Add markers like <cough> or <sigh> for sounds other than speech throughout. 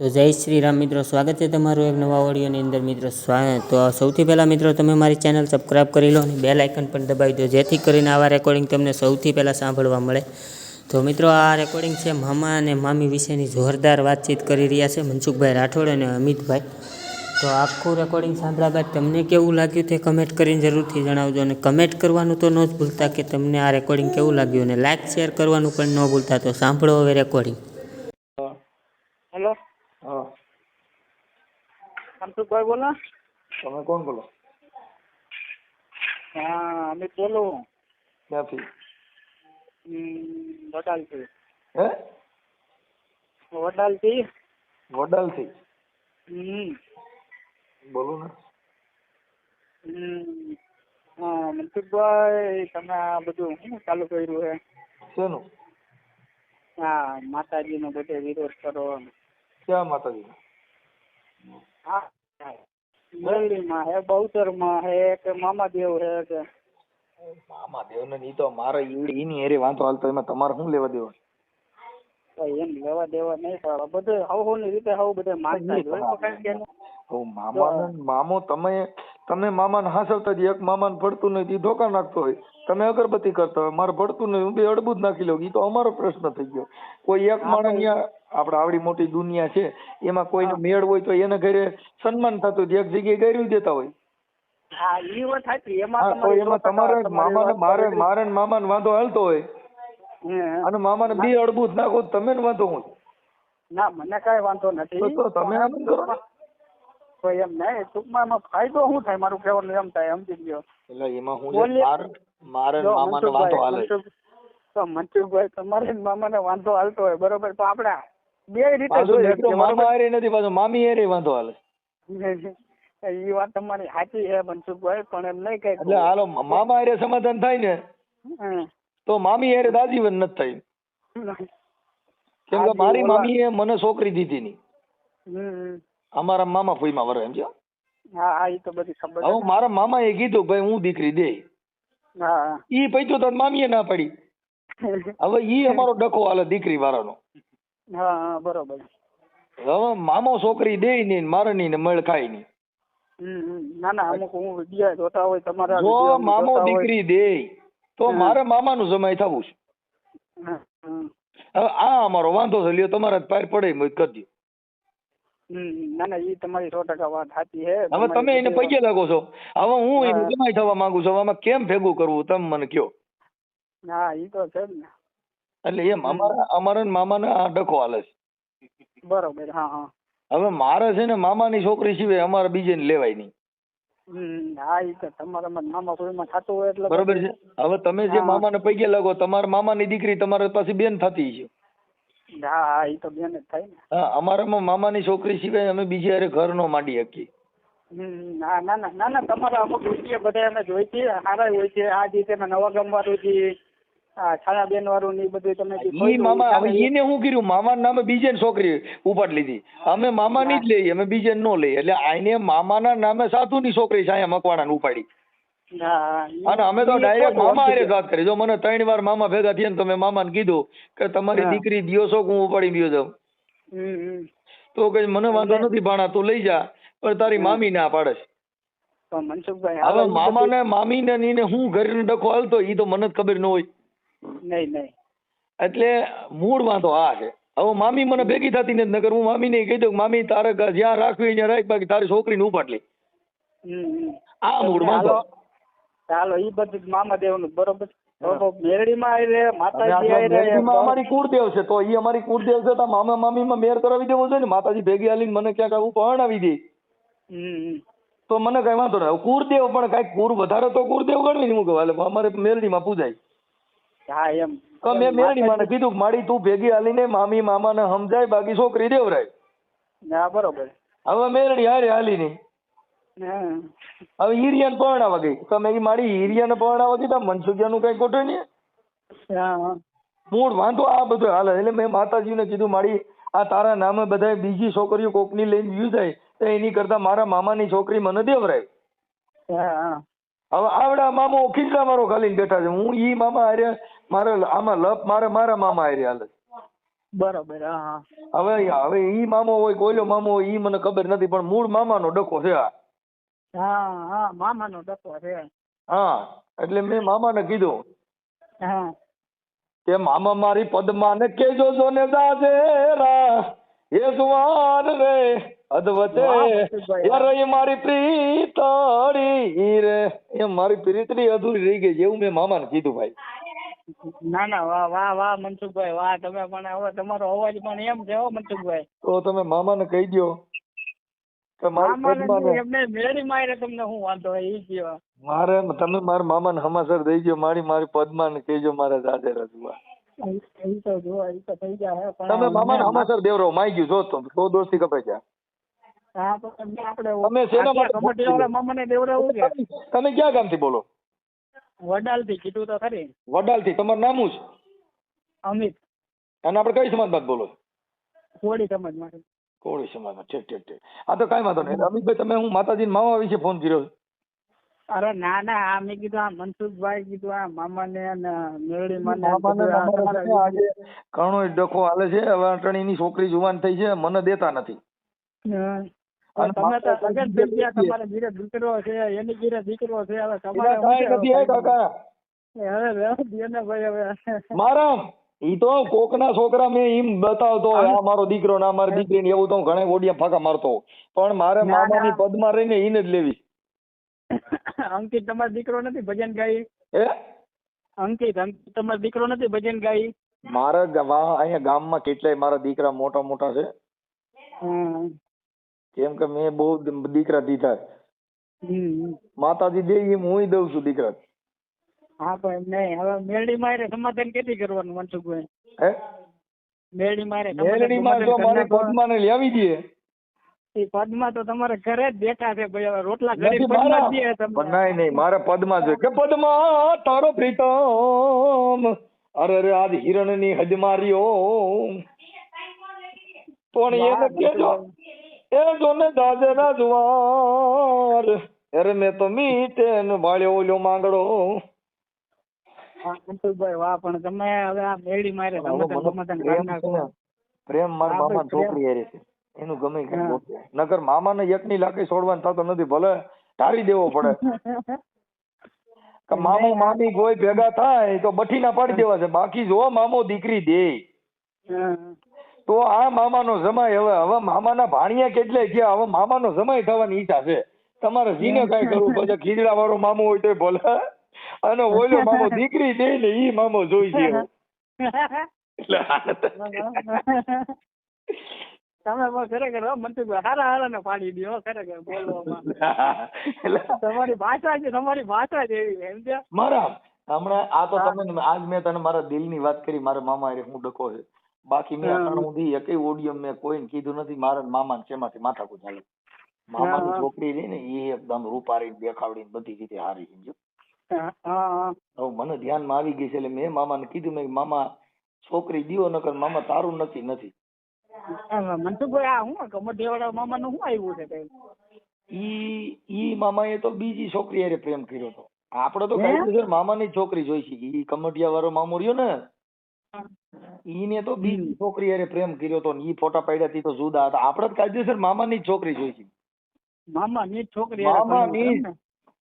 તો જય શ્રી રામ મિત્રો, સ્વાગત છે તમારું એક નવા ઓડિયોની અંદર મિત્રો. સ્વા, તો સૌથી પહેલાં મિત્રો, તમે મારી ચેનલ સબસ્ક્રાઈબ કરી લો અને બે લાઇકન પણ દબાવી દો, જેથી કરીને આવા રેકોર્ડિંગ તમને સૌથી પહેલાં સાંભળવા મળે. તો મિત્રો, આ રેકોર્ડિંગ છે મામા અને મામી વિશેની જોરદાર વાતચીત કરી રહ્યા છે મનસુખભાઈ રાઠોડ અને અમિતભાઈ. તો આખું રેકોર્ડિંગ સાંભળ્યા બાદ તમને કેવું લાગ્યું તે કમેન્ટ કરીને જરૂરથી જણાવજો અને કમેન્ટ કરવાનું તો ન જ ભૂલતા કે તમને આ રેકોર્ડિંગ કેવું લાગ્યું અને લાઇક શેર કરવાનું પણ ન ભૂલતા તો સાંભળો હવે રેકોર્ડિંગ હા. મનસુખભાઈ બોલો. તમે કોણ બોલો? હા અમિત બોલો. ક્યાંથી? વડાલથી. હે? વડાલથી. વડાલથી? હમ. બોલો ને. હમ. હા મનસુખભાઈ તમે આ બધું શું ચાલુ કર્યું છે શેનું? હા માતાજીનો બધે વિરોધ કરો. ક્યાં માતાજી? હા હે બહુચરમાં હે કે મામાદેવ હે કે? મામા દેવને ઈ તો મારે ઈડી ઈની હેરે વાંધો હાલતો એમાં તમારે શું લેવા દેવા એમ લેવા દેવા નહીં પડે બધે હવ હવની રીતે હવ બધે માનતા જ હોય. મામા મામો તમે તમે મામાને હાસવતા જ એક મામાને ભળતું નહીં ઈ ધોકા નાખતો હોય. તમે અગરબત્તી કરતા હોય મારે ભડતું નહીં હું બે અડબું જ નાખી લઉં એ તો અમારો પ્રશ્ન થઈ ગયો. કોઈ એક માણસ ન્યા આપણે આવડી મોટી દુનિયા છે એમાં કોઈને મેળ હોય તો એને ઘરે સન્માન થતું હોય, એક જગ્યાએ ગયું દેતા હોય. હા ઈ વાત સાચી. એમાં હા તો તમારી એમાં તમારે મામાને મારે મારે ને મામાને વાંધો હાલતો હોય. અને મામાને બે અડબૂત નાખો તમે ને વાંધો હું ના મને કાંઈ વાંધો નથી. તો તમે આમ કરો તો એમ નહીં ટૂંકમાં એમાં ફાયદો શું થાય? મારું કહેવાનું એમ થાય સમજી ગયો. એટલે એમાં હું છે બોલીએ. માર મારે મામાને વાંધો હાલે. તો મનસુખભાઈ તમારે મામાને વાંધો હાલતો હોય બરોબર? તો આપણે બે રીતે મામા હારે નથી પાછો મામી હારે વાંધો હાલે. <laughs> એ વાત તમારી સાચી છે મનસુખભાઈ પણ એમ નહીં કઈ એટલે હાલો મામા હારે સમાધાન થાય ને તો મામી હારે દાજીવન નથી થાય. કેમ કે મારી મામીએ મને છોકરી દીધી ની. અમારા મામા ફોઈમાં વરે એમ છે હા હા ઈ તો બધી ખબર હવે મારા મામા એ કીધું ભાઈ હું દીકરી દે. હા. ઈ પૈતું તો મામીએ ના પડી. <laughs> હવે ઈ અમારો ડખો હાલે દીકરી વાળાનો. હા હા બરોબર. હવે મામો છોકરી દે નહીં મારે નહીં ને મળ ખાય નહીં. ના ના અમુક હું વીડિયો જોતા હોય તમારા જો મામો દીકરી દે તો. મારે મામાનું જમાઈ થવું છે. હવે આ અમારો વાંધો છે લ્યો તમારા પાર પડે મત કરજો ના ના એ તમારી સો ટકા વાત સાચી છે. હવે તમે એને પગે લાગો છો. હવે હું એનું જમાય જમાઈ થવા માંગુ છું હવે આમાં કેમ ભેગું કરવું તમે મને કયો? હા એ તો છે ને. એટલે એમ અમારા અમારા મામાને આ ડખો હાલે છે. બરોબર હા હા. હવે મારે છે ને મામાની છોકરી સિવાય અમારે બીજેને લેવાય નહીં. હા એ તો તમારામાં મામા કોઈમાં થતું હોય એટલે બરોબર છે? હવે તમે જે. મામાને પગે લાગો તમારા મામાની દીકરી તમારા પાસે બેન થતી છે. હા હા એ તો બેન જ થાય ને. હા અમારામાં મામાની છોકરી સિવાય અમે બીજે હારે ઘર નો માંડી શકીએ. ના ના ના ના ના તમારા અમુક વીડિયો બધા અમે જોઈ છે સારા હોય છે આ રીતે નવા ગામ વાળું છે આ છાયાબેન વાળું ને બધું તમે ઈ મામા હવે ઈ એને શું કર્યું મામાના નામે બીજે છોકરી ઉપાડ લીધી. અમે મામા ની જ લઈએ અમે બીજે નો લઈ એટલે આઈને મામાના નામે સાધુની છોકરી છાયા મકવાણા ને ઉપાડી. હા, હા, અને અમે તો ડાયરેક્ટ મામા હારે વાત કરી. જો મને ત્રણ વાર મામા ભેગા થયા ને તમે મામાને કીધું કે તમારી દીકરી દિયો છો હું ઉપાડી ગયો જાઉં? તો કે મને વાંધો નથી ભાણા તું લઈ જા પણ તારી મામી ના પાડે છે. મનસુખભાઈ હવે મામા ને મામાને ને ઈને હું ઘર ડખો હાલતો ઈ તો મને ખબર ન હોય. નહીં નહીં. એટલે મૂળ વાંધો આ છે. હવે મામી મને ભેગી થતી નથી નગર હું મામીને કહી દઉં મામી તારે જ્યાં રાખવી ત્યાં રાખ બાકી તારી છોકરીને ઉપાડ લે. હમ. હમ આ મૂળ વાંધો. ચાલો ઈ બધું મામાદેવનું બરોબર? તો તો તો? અમારી કુળદેવ છે તો એ અમારી કુળદેવ છે તો મામા માં મેર કરાવી દેવો જોઈએ ને માતાજી ભેગી આલી મને ક્યાંક આવું પરણાવી દે. તો મને કઈ વાંધો નહીં. કુળદેવ પણ કઈ કુળ વધારે તો કુળદેવ ગણવી ને હું કહું એટલે અમારે મેરડીમાં પૂજાય. હા એમ. તો મેં મેરડી માને કીધું મારી તું ભેગી હાલીને મામી મામાને સમજાય બાકી છોકરી દેવરાય. હા બરોબર. હવે મેરડી હારે હાલી નહીં હવે હિરિયાને પરણાવા ગઈ. તમે એ મારી હિરિયાને પરણાવા ગઈ તો મનસુખિયાનું કઈ ખોટું નહીં. મૂળ વાંધો આ બધું હાલે. એટલે મેં માતાજીને કીધું મારી આ તારા નામે બધાય બીજી છોકરીઓ કોકની લઈને વ્યુ જાય તો એની કરતા મારા મામાની છોકરી મને દેવરાય. હવે આવડા મામો કેટલા મારો ખાલી બેઠા છે. હું ઈ મામા હારે મારે આમાં લપ મારે મારા મામા હારે હાલે બરાબર હા હવે હવે ઈ મામો હોય કોઈલો મામો હોય ઈ મને ખબર નથી પણ મૂળ મામાનો ડખો છે આ. હા હા મામાનો ડકો છે. હા એટલે મેં મામાને કીધું. હા. કે મામા મારી પદ્માને કેજો જો ને દાજેરા એ સુવાન રે. અદવતે. યાર એ મારી પ્રીતડી રે એ મારી પ્રીતડી અધૂરી રહી ગઈ એવું મેં મામાને કીધું ભાઈ. ના ના વાહ વાહ વાહ મનસુખભાઈ વાહ તમે પણ હવે તમારો અવાજ પણ એમ છે હો મનસુખભાઈ. તો તમે મામાને કહી દો કે મારી એમને મેળી મારે તમને હું વાંધો ઈ કયો. મારે તમે મારા મામાને હમાસર દઈ દો મારી મારી પદ્માને કહેજો મારે દાદે રજવા તમે મામાને હમાસર દેવરો માઈ ગયું જો તો દોસ્તી કપાઈ આપણે તમે ક્યાં ગામ ગામથી બોલો? વડાલથી કીધું તો ખરી. વડાલથી તમારું નામું છે? અમિત. અને આપણે કઈ સમાજમાં બોલો કોળી સમાજમાં કોળી સમાજમાં ઠીક ઠીક ઠીક આ તો કઈ વાંધો નહીં. અમિતભાઈ તમે હું માતાજી મામા વિશે ફોન કર્યો અરે ના ના આ મેં કીધું આ મનસુખભાઈ કીધું આ મામાને ને આજે ઘણો ડખો હાલે છે. હવે અટણીની છોકરી જુવાન થઈ છે. મને દેતા નથી. તમે તો લગન થઈ ગયા તમારા ઘીરે દીકરો છે એની ઘીરે દીકરો છે હવે તમારે કાંઈ નથી હે કાકા. હવે રહેવા દ્યો ને ભાઈ હવે. મારા ઈ તો કોકના છોકરા મેં એમ બતાવતો આ મારો દીકરો ના મારી દીકરી ને એવું તો ઘણા ઓડિયા ફાકા મારતો પણ મારે. મામાની પદમાં રહીને ઈને જ લેવી. અંકિત તમારો દીકરો નથી ભજન ગાઈ? હે? અંકિત અંકિત તમારો દીકરો નથી ભજન ગાઈ? મારા અહીંયા ગામમાં કેટલાય મારા દીકરા મોટા મોટા છે. કેમ કે મેં બહુ દીકરા દીધા માતાજી દે એમ હું દઉં છું દીકરા હા પણ નહીં. હવે મેળી મારે સમાધાન કેથી કરવાનું મનસુખભાઈ? હે? મેળી મારે મેળી મેલડીમાં જો મારે પદ્માને લેવી દે એ પદમાં તો તમારે ઘરે જ બેઠા છે ભાઈ. હવે રોટલા ઘરે પદમાં દે તમને. નહીં નહીં મારે પદમાં જોઈએ કે પદમાં તારો પ્રીતમ. અરે રે આજ હિરણની ની હજમારીઓ. પણ એને કેજો. એ જો ને દાદેના જુવાર. અરે મેં તો મીટે ને ઓલ્યો માંગડો. વાહ પણ તમે હવે આ મારે પ્રેમ ને, મારા મામા છોકરી હારે છે. એનું ગમે. બોલે. નકર મામાને એકની લાકડી છોડવાનું થતો નથી ભલે ટાળી દેવો પડે. મામો મામી કોઈ ભેગા થાય તો બઠીના પાડી દેવા છે. બાકી જો મામો દીકરી દે. તો આ મામાનો સમય હવે હવે મામાના ભાણિયા કેટલે છે હવે મામાનો સમય થવાની ઈચ્છા છે. તમારે જીને કઈ કરવું પછી ખીજડા વાળો મામો હોય તો ભલે. અને ઓલો મામો દીકરી દે ને ઈ મામો જોઈ છે તમે ખરેખર હો હારા હારા ને પાડી દો ખરેખર બોલવામાં. એટલે તમારી ભાષા છે તમારી ભાષા છે એવી છે મારા હમણાં આ તો તમે આજ મેં તને મારા દિલની વાત કરી મારા મામા હું ડકો છે. બાકી મેં. અત્યાર સુધી એકેય ઓડિયમ મેં કોઈને કીધું નથી મારા મામા શેમાંથી માથાકૂટ ચાલે? મામાની. છોકરી રહી ને એ એકદમ રૂપારી દેખાવડી બધી રીતે હારી સમજો હવે મને ધ્યાનમાં આવી ગઈ છે એટલે મેં મામાને કીધું મેં મામા છોકરી દીવો નકર મામા તારું નથી નથી. મનસુખભાઈ આ હું કમરદેવાળા મામાનું શું આવ્યું છે કઈ? ઈ ઈ મામાએ તો બીજી છોકરી હારે પ્રેમ કર્યો હતો. આપડે તો કાયદેસર મામાની છોકરી જોઈ છે. ઈ કમટિયા વાળો મામો રહ્યો ને ઈને તો બીજી છોકરી અરે પ્રેમ કર્યો તો ને ઈ ફોટા પાડ્યા તી તો જુદા હતા. આપણે તો કાયદેસર મામાની જ છોકરી જોઈ છે મામા ની જ છોકરી મામાની?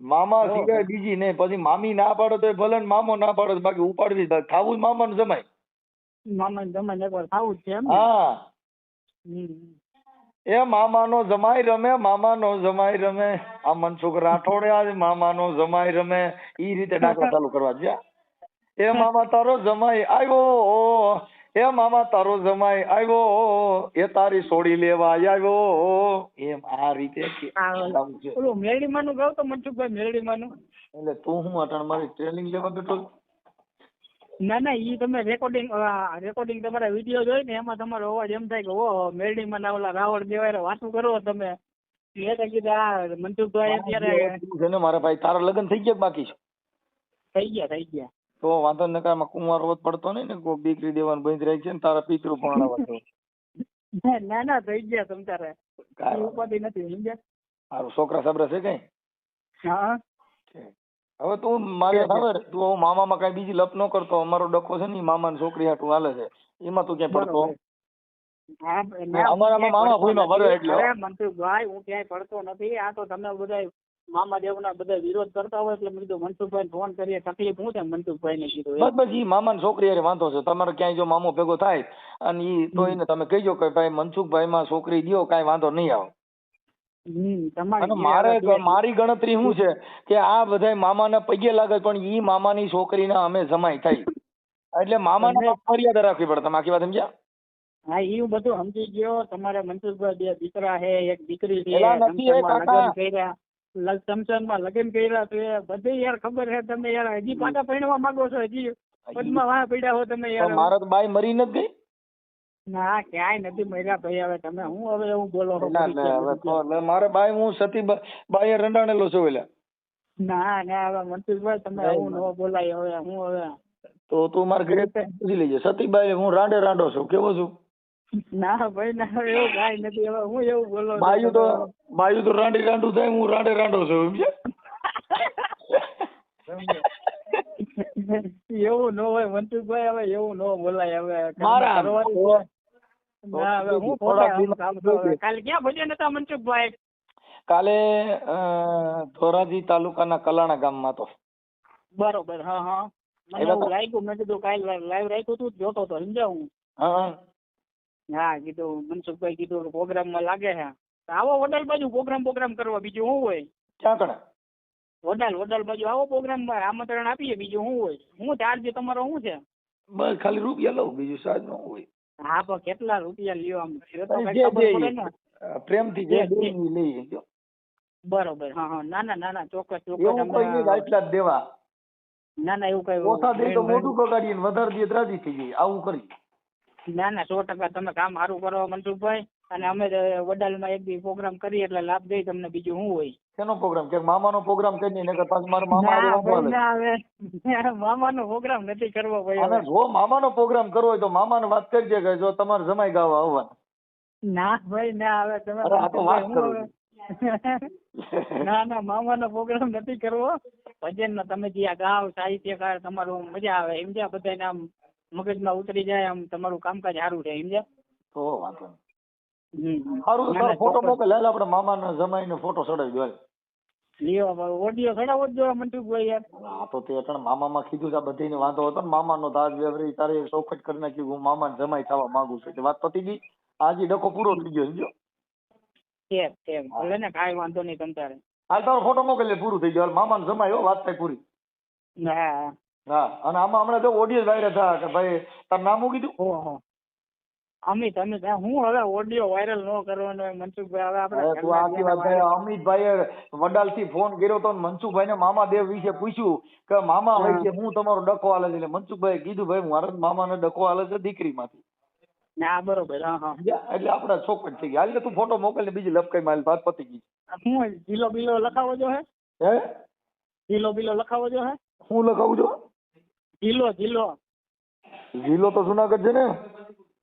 મામા. સિવાય બીજી નહીં. પછી મામી ના પાડો તો ભલે ને મામો ના પાડો બાકી ઉપાડવી જ. ખાવું મામાને જમાય. મામા ને જમાય એકવાર ખાવું જ છે એમ હા. એ મામાનો જમાઈ રમે મામાનો જમાઈ રમે. આ મનસુખ રાઠોડે આજ મામાનો જમાઈ રમે. ઈ રીતે દાખલા ચાલુ કરવા છે એ મામા તારો જમાઈ આવ્યો. એ મામા તારો જમાઈ આવ્યો. એ તારી સોડી લેવા આવ્યો. એમ આ રીતે. ઓલું મેરડીમાં નું ગાવ તો મનસુખભાઈ મેરડીમાં નું એટલે તું હું અટણ મારી ટ્રેનિંગ લેવા બેઠો ના ના ઈ તમે રેકોર્ડિંગ રેકોર્ડિંગ તમારા વીડિયો જોઈ ને એમાં તમારો અવાજ એમ થાય કે ઓ મેરડીમાં ના ઓલા રાવણ દેવાય વાતું કરો તમે. મેં તો કીધું આ મનસુખભાઈ અત્યારે મારા ભાઈ તારા લગ્ન થઈ ગયા બાકી છે? થઈ ગયા થઈ ગયા. તો વાંધો નકર આમાં કુંવારો વધ પડતો નહીં ને કોઈ દીકરી દેવાનું બંધ રહી છે ને તારા પિતૃ પરણાવવા ના ના થઈ ગયા તમ તારે. કાંઈ ઉપાધિ નથી સમજ્યા? હારું છોકરા સાબરા છે કઈ? હા. હવે તું મારે ખબર તું હવે મામામાં કઈ બીજી લપ ન કરતો અમારો ડખો છે ને મામા ની છોકરી હાટું હાલે છે. એમાં તું ક્યાંય પડતો? અમારામાં મામા ભૂઈ માં ભરો. એટલે. અરે મનસુખભાઈ હું ક્યાંય પડતો નથી. આ તો તમે બધા મામા દેવના બધા વિરોધ કરતા હોય એટલે મેં કીધું મનસુખભાઈ ફોન કરીએ તકલીફ હું છે? મનસુખભાઈ ને કીધું બસ બસ ઈ મામાની છોકરી અરે વાંધો છે. તમારે ક્યાંય જો મામો ભેગો થાય અને ઈ તો એને તમે કહેજો કે ભાઈ મનસુખભાઈ માં છોકરી દ્યો કાંઈ વાંધો નહીં આવે. મારે મારી ગણતરી શું છે? કે આ બધાય મામાના પગે લાગે પણ ઈ મામાની છોકરીના અમે જમાઈ થઈ એટલે મામાને મર્યાદા રાખવી પડે. તમે આખી વાત સમજ્યા? હા એ હું બધું સમજી ગયો. તમારે મનસુખભાઈ બે દીકરા છે એક દીકરી છે કાકા. લગ્ન કર્યા તો એ બધી યાર ખબર છે તમે યાર. હજી પાછા પરણવા માંગો છો? હજી પદમાં વાહ પડ્યા હો તમે યાર. મારે તો બાઈ મરી નથી ગઈ? ના ક્યાંય નથી મર્યા ભાઈ. હવે તમે હું હવે એવું બોલો ના મારે બાઈ હું સતી બાઈ રંડાણેલો છું એટલે ના ના હવે મનસુખભાઈ તમે હું ન બોલાય હવે. હું હવે તો તું મારે ઘરે પૂછી લેજે સતીબાઈ હું રાંડે રાંડો છું. કેવો છું? <laughs> ના ભાઈ ના એવું કાઈ નથી. હવે હું એવું બોલો બાયું તો? તો રાંડી રાંડું થાય હું રાંડે રાંડો છું <laughs> એવું ન હોય મનસુખભાઈ હવે એવું ન બોલાય હવે મારા ના હવે હું થોડાક કામ તો કાલે ક્યાં ભજન હતા મનસુખભાઈ? કાલે અ, ધોરાજી તાલુકાના કલાણા ગામમાં તો. બરોબર હા હા. મને લાગ્યું મેં કીધું કાલે લાઈવ રાખ્યું તું જોતો તો સમજાવું. હું. હા કીધું મનસુખભાઈ કીધું પ્રોગ્રામમાં લાગે છે. આવો વડાલ બાજુ પ્રોગ્રામ પ્રોગ્રામ કરવા બીજું શું હોય? ચાકડા વડાલ વડાલ બાજુ આવો પ્રોગ્રામમાં આમંત્રણ આપીએ બીજું શું હોય? હું ચાર્જ તમારો શું છે? બસ ખાલી રૂપિયા લઉં બીજું સાજ ન હોય. હા પણ કેટલા રૂપિયા લ્યો આમ? એ તો કઈ ખબર પડે ને. પ્રેમથી જે દેવી લઈ જો. બરોબર હા હા ના ના ના ના ચોક્કસ ચોક્કસ એવું કોઈ નહીં આટલા જ દેવા. ના ના એવું કઈ ઓછા દે તો મોઢું બગાડીએ વધારે દે ત્રાજી થઈ જાય આવું કરી ના ના સો ટકા તમે કામ સારું કરો મનસુખભાઈ. અને અમે વડાલમાં એક બી પ્રોગ્રામ કરીએ એટલે લાભ દઈ તમને બીજું શું હોય. શેનો પ્રોગ્રામ કે મામાનો પ્રોગ્રામ કરી ને પાછું મારા મામા આવે મામાનો પ્રોગ્રામ નથી કરવો ભાઈ અને. જો મામાનો પ્રોગ્રામ કરવો હોય તો મામાને વાત કરજે કે જો તમારે જમાઈ ગાવા આવવાનું. ના ભાઈ ના આવે તમે આ તો વાત કરું <laughs> ના ના મામાનો પ્રોગ્રામ નથી કરવો. ભજન તમે જે આ ગાવ સાહિત્યકાર તમારું મજા આવે એમ સમજ્યા બધાને આમ મગજમાં ઉતરી જાય આમ તમારું કામકાજ સારું રહે સમજ્યા? તો વાંધો નહીં. સારું ના, ફોટો ચોક્કસ. હાલ આપણે મામાને જમાઈને ફોટો ચડાવી દો. લ્યો ઓડિયો ચડાવો જ જોઈએ મનસુખભાઈ યાર. હા તો તે અટણ મામામાં કીધું આ બધીને વાંધો હતો ને. મામાનો તાજ વ્યવહાર તારે ચોખટ કરી નાખ્યું હું મામાને જમાઈ થવા માંગુ છું. એટલે વાત પતી ગઈ આજે ડખો પૂરો થઈ ગયો સમજો ભલે ને કાંઈ વાંધો નહીં તમ તારે. હાલ તારો ફોટો મોકલ પૂરું થઈ ગયું. હાલ મામાને વાત થાય પૂરી. હા. હા અને આમાં હમણાં જો ઓડિયો વાયરલ થયા કે ભાઈ તાર નામ હું કીધું? ઓહો. અમિત અમિત હું હવે ઓડિયો વાયરલ ન કરવાનો મનસુખભાઈ હવે આપણે તું આખી વાત થાય અમિતભાઈએ વડાલથી ફોન કર્યો તો મનસુખભાઈને મામા દેવ વિશે પૂછ્યું કે મામા હોય વચ્ચે હું તમારો ડખો હાલે છે. એટલે મનસુખભાઈએ કીધું ભાઈ મારા મામાને ડખો હાલે છે દીકરીમાંથી. ના બરોબર હા હા. એટલે આપણે ચોખટ થઈ ગયા. હાલ તું ફોટો મોકલ ને બીજી લપકાઈ મારી ભાત પતી ગઈ. હું જીલો બિલો લખાવો જો હે. હે? જીલો બિલો લખાવો જો હે. હું લખાવું છું? જીલો જિલ્લો જિલ્લો તો જુનાગઢ છે ને?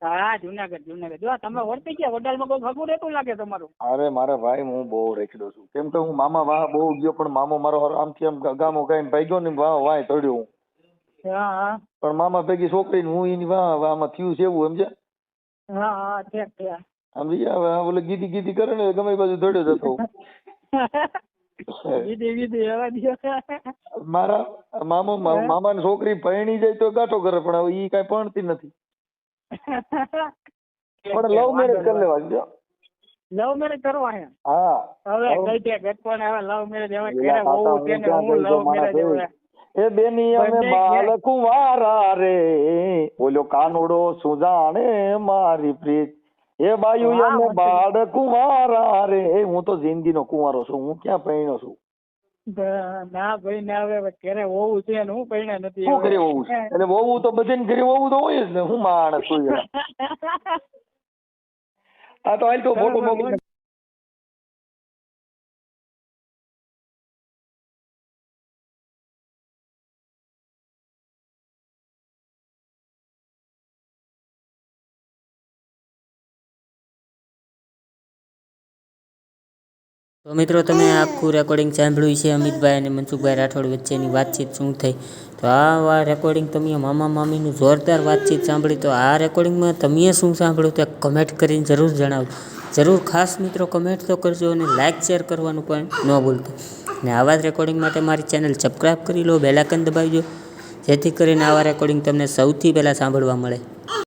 હા જુનાગઢ જુનાગઢ. જો તમે ઓળખી ગયા વડાલમાં કોઈ ભગું રહેતું લાગે તમારું? અરે મારા ભાઈ હું બહુ રેખડો છું. કેમ કે હું મામા વાહ બહુ ગયો પણ મામો મારો હારો આમથી આમ ગામો ગાઈને ભાગ્યો ને વાહ વાય તળ્યો હું. પણ મામા ભેગી છોકરી હું એની વાહ વાહમાં થયું છે એવું સમજે સમજી ગયા હવે ઓલે ગીધી ગીધી કરે ને ગમે બાજુ દોડ્યો જતો. <laughs> મારા મામો હે? મામાની છોકરી પરણી જાય તો ગાંઠો કરે પણ હવે ઈ કઈ પરણતી નથી. <laughs> પણ લવ મેરેજ કરી લેવા જો. લવ મેરેજ કરવા હે? હા. હવે કઈ છે ગટકોને હવે લવ મેરેજ હવે એલા બહુ હું છે ને ક્યાં હું લવ મેરેજ હવે. એ બેની અમે બાળકું વારા રે. બોલ્યો કાનુડો સુજાણે મારી પ્રીત. એ બાયુ વાહ, બાળ કુંવારા રે હું તો જિંદગીનો કુંવારો છું. હું ક્યાં પૈણો છું? ના ભાઈ ના હવે ઘરે વહુ છે ને હું પૈણા નથી. શું હવે. કરી છે? એટલે વહુ તો બધાને ઘરે વહુ તો હોય જ ને. હું માણસ છું <laughs> આ તો હાલ તો ફોટો મોકલી તો મિત્રો, તમે આખું રેકોર્ડિંગ સાંભળ્યું છે અમિતભાઈ અને મનસુખભાઈ રાઠોડ વચ્ચેની વાતચીત શું થઈ? તો આ રેકોર્ડિંગ તમે મામા મામીનું જોરદાર વાતચીત સાંભળી, તો આ રેકોર્ડિંગમાં તમે શું સાંભળ્યું તે કમેન્ટ કરીને જરૂર જણાવજો જરૂર ખાસ મિત્રો કમેન્ટ તો કરજો અને લાઇક શેર કરવાનું પણ ન ભૂલતો. ને આવા જ રેકોર્ડિંગ માટે મારી ચેનલ સબસ્ક્રાઈબ કરી લો બેલાકન દબાવજો, જેથી કરીને આવા રેકોર્ડિંગ તમને સૌથી પહેલાં સાંભળવા મળે.